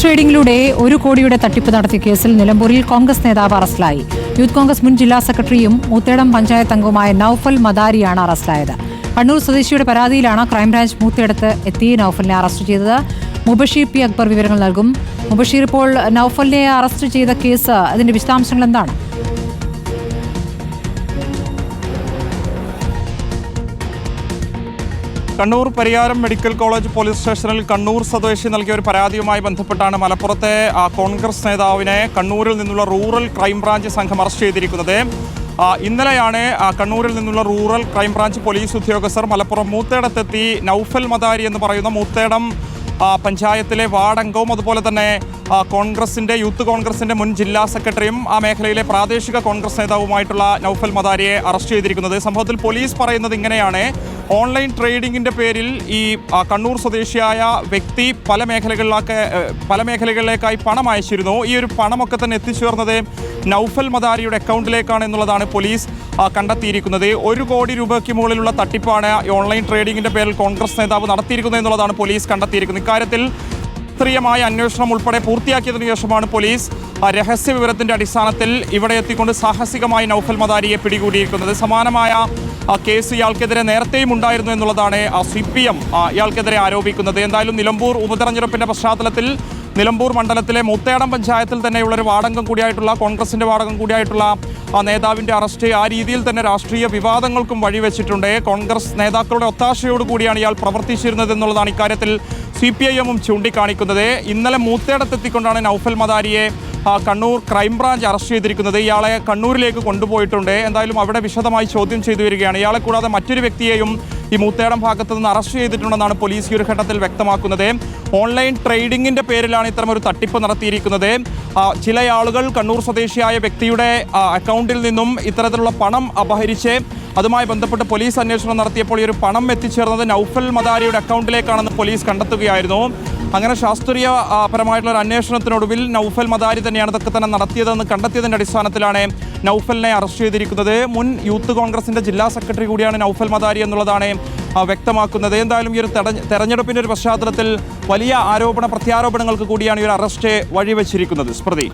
ട്രേഡിംഗിലൂടെ ഒരു കോടിയുടെ തട്ടിപ്പ് നടത്തിയ കേസിൽ നിലമ്പൂരിൽ കോൺഗ്രസ് നേതാവ് അറസ്റ്റിലായി. യൂത്ത് കോൺഗ്രസ് മുൻ ജില്ലാ സെക്രട്ടറിയും മൂത്തേടം പഞ്ചായത്ത് അംഗവുമായ നൌഫൽ മദാരിയാണ് അറസ്റ്റിലായത്. കണ്ണൂർ സ്വദേശിയുടെ പരാതിയിലാണ് ക്രൈംബ്രാഞ്ച് മൂത്തേടത്ത് എത്തി നൌഫലിനെ അറസ്റ്റ് ചെയ്തത്. മുബഷീർ പി അക്ബർ വിവരങ്ങൾ നൽകും. മുബഷീർ ഇപ്പോൾ നൌഫലിനെ അറസ്റ്റ് ചെയ്ത കേസ് അതിന്റെ വിശദാംശങ്ങൾ എന്താണ്? Kannur Pariyaram medical college police സ്റ്റേഷനിൽ കണ്ണൂർ സ്വദേശി നൽകിയ ഒരു പരാതിയുമായി ബന്ധപ്പെട്ടാണ് മലപ്പുറത്തെ കോൺഗ്രസ് നേതാവിനെ കണ്ണൂരിൽ നിന്നുള്ള റൂറൽ ക്രൈംബ്രാഞ്ച് സംഘം അറസ്റ്റ് ചെയ്തിരിക്കുന്നത്. ഇന്നലെയാണ് കണ്ണൂരിൽ നിന്നുള്ള റൂറൽ ക്രൈംബ്രാഞ്ച് പോലീസ് ഉദ്യോഗസ്ഥർ മലപ്പുറം മൂത്തേടത്തെത്തി നൌഫൽ മദാരി എന്ന് പറയുന്ന മൂത്തേടം പഞ്ചായത്തിലെ വാർഡംഗവും അതുപോലെ തന്നെ കോൺഗ്രസിന്റെ യൂത്ത് കോൺഗ്രസിന്റെ മുൻ ജില്ലാ സെക്രട്ടറിയും ആ മേഖലയിലെ പ്രാദേശിക കോൺഗ്രസ് നേതാവുമായിട്ടുള്ള നൌഫൽ മദാരിയെ അറസ്റ്റ് ചെയ്തിരിക്കുന്നത്. സംഭവത്തിൽ പോലീസ് പറയുന്നത് ഇങ്ങനെയാണ്. ഓൺലൈൻ ട്രേഡിങ്ങിന്റെ പേരിൽ ഈ കണ്ണൂർ സ്വദേശിയായ വ്യക്തി പല മേഖലകളിലൊക്കെ പല മേഖലകളിലേക്കായി പണം അയച്ചിരുന്നു. ഈ ഒരു പണമൊക്കെ തന്നെ എത്തിച്ചേർന്നത് നൌഫൽ മദാരിയുടെ അക്കൗണ്ടിലേക്കാണ് എന്നുള്ളതാണ് പോലീസ് കണ്ടെത്തിയിരിക്കുന്നത്. ഒരു കോടി രൂപയ്ക്ക് മുകളിലുള്ള തട്ടിപ്പാണ് ഓൺലൈൻ ട്രേഡിങ്ങിന്റെ പേരിൽ കോൺഗ്രസ് നേതാവ് നടത്തിയിരിക്കുന്നത് എന്നുള്ളതാണ് പോലീസ് കണ്ടെത്തിയിരിക്കുന്നത്. ഇക്കാര്യത്തിൽ ശാസ്ത്രീയമായ അന്വേഷണം ഉൾപ്പെടെ പൂർത്തിയാക്കിയതിനു ശേഷമാണ് പോലീസ് രഹസ്യ വിവരത്തിന്റെ അടിസ്ഥാനത്തിൽ ഇവിടെ എത്തിക്കൊണ്ട് സാഹസികമായി നൌഫൽ മദാരിയെ പിടികൂടിയിരിക്കുന്നത്. സമാനമായ കേസ് ഇയാൾക്കെതിരെ നേരത്തെയും ഉണ്ടായിരുന്നു എന്നുള്ളതാണ് സി പി എം ഇയാൾക്കെതിരെ ആരോപിക്കുന്നത്. എന്തായാലും നിലമ്പൂർ ഉപതെരഞ്ഞെടുപ്പിന്റെ പശ്ചാത്തലത്തിൽ നിലമ്പൂർ മണ്ഡലത്തിലെ മുത്തേടം പഞ്ചായത്തിൽ തന്നെയുള്ള ഒരു വാടകം കൂടിയായിട്ടുള്ള കോൺഗ്രസിന്റെ വാടകം കൂടിയായിട്ടുള്ള ആ നേതാവിന്റെ അറസ്റ്റ് ആ രീതിയിൽ തന്നെ രാഷ്ട്രീയ വിവാദങ്ങൾക്കും വഴിവെച്ചിട്ടുണ്ട്. കോൺഗ്രസ് നേതാക്കളുടെ ഒത്താശയോട് കൂടിയാണ് ഇയാൾ പ്രവർത്തിച്ചിരുന്നത് എന്നുള്ളതാണ് ഇക്കാര്യത്തിൽ സി പി ഐ എമ്മും ചൂണ്ടിക്കാണിക്കുന്നത്. ഇന്നലെ മൂത്തേടത്തെത്തിക്കൊണ്ടാണ് നൌഫൽ മദാരിയെ കണ്ണൂർ ക്രൈംബ്രാഞ്ച് അറസ്റ്റ് ചെയ്തിരിക്കുന്നത്. ഇയാളെ കണ്ണൂരിലേക്ക് കൊണ്ടുപോയിട്ടുണ്ട്. എന്തായാലും അവിടെ വിശദമായി ചോദ്യം ചെയ്തു വരികയാണ്. ഇയാളെ കൂടാതെ മറ്റൊരു വ്യക്തിയെയും ഈ മൂത്തേടം ഭാഗത്ത് നിന്ന് അറസ്റ്റ് ചെയ്തിട്ടുണ്ടെന്നാണ് പോലീസ് ഈ ഒരു ഘട്ടത്തിൽ വ്യക്തമാക്കുന്നത്. ഓൺലൈൻ ട്രേഡിംഗിന്റെ പേരിലാണ് ഇത്തരം ഒരു തട്ടിപ്പ് നടത്തിയിരിക്കുന്നത്. ചില ആളുകൾ കണ്ണൂർ സ്വദേശിയായ വ്യക്തിയുടെ അക്കൗണ്ടിൽ നിന്നും ഇത്തരത്തിലുള്ള പണം അപഹരിച്ച് അതുമായി ബന്ധപ്പെട്ട് പോലീസ് അന്വേഷണം നടത്തിയപ്പോൾ ഈ ഒരു പണം എത്തിച്ചേർന്നത് നൌഫൽ മദാരിയുടെ അക്കൗണ്ടിലേക്കാണെന്ന് പോലീസ് കണ്ടെത്തുകയായിരുന്നു. അങ്ങനെ ശാസ്ത്രീയ പരമായിട്ടുള്ള ഒരു അന്വേഷണത്തിനൊടുവിൽ നൌഫൽ മദാരി തന്നെയാണ് ഇതൊക്കെ തന്നെ നടത്തിയതെന്ന് കണ്ടെത്തിയതിന്റെ അടിസ്ഥാനത്തിലാണ് നൌഫലിനെ അറസ്റ്റ് ചെയ്തിരിക്കുന്നത് മുൻ യൂത്ത് കോൺഗ്രസിന്റെ ജില്ലാ സെക്രട്ടറി കൂടിയാണ് നൌഫൽ മദാരി എന്നുള്ളതാണ് വ്യക്തമാക്കുന്നത്. എന്തായാലും ഈ ഒരു തെര- തെരഞ്ഞെടുപ്പിന്റെ ഒരു പശ്ചാത്തലത്തിൽ വലിയ ആരോപണ പ്രത്യാരോപണങ്ങൾക്ക് കൂടിയാണ് ഈ ഒരു അറസ്റ്റ് വഴിവെച്ചിരിക്കുന്നത്. സ്മൃതി.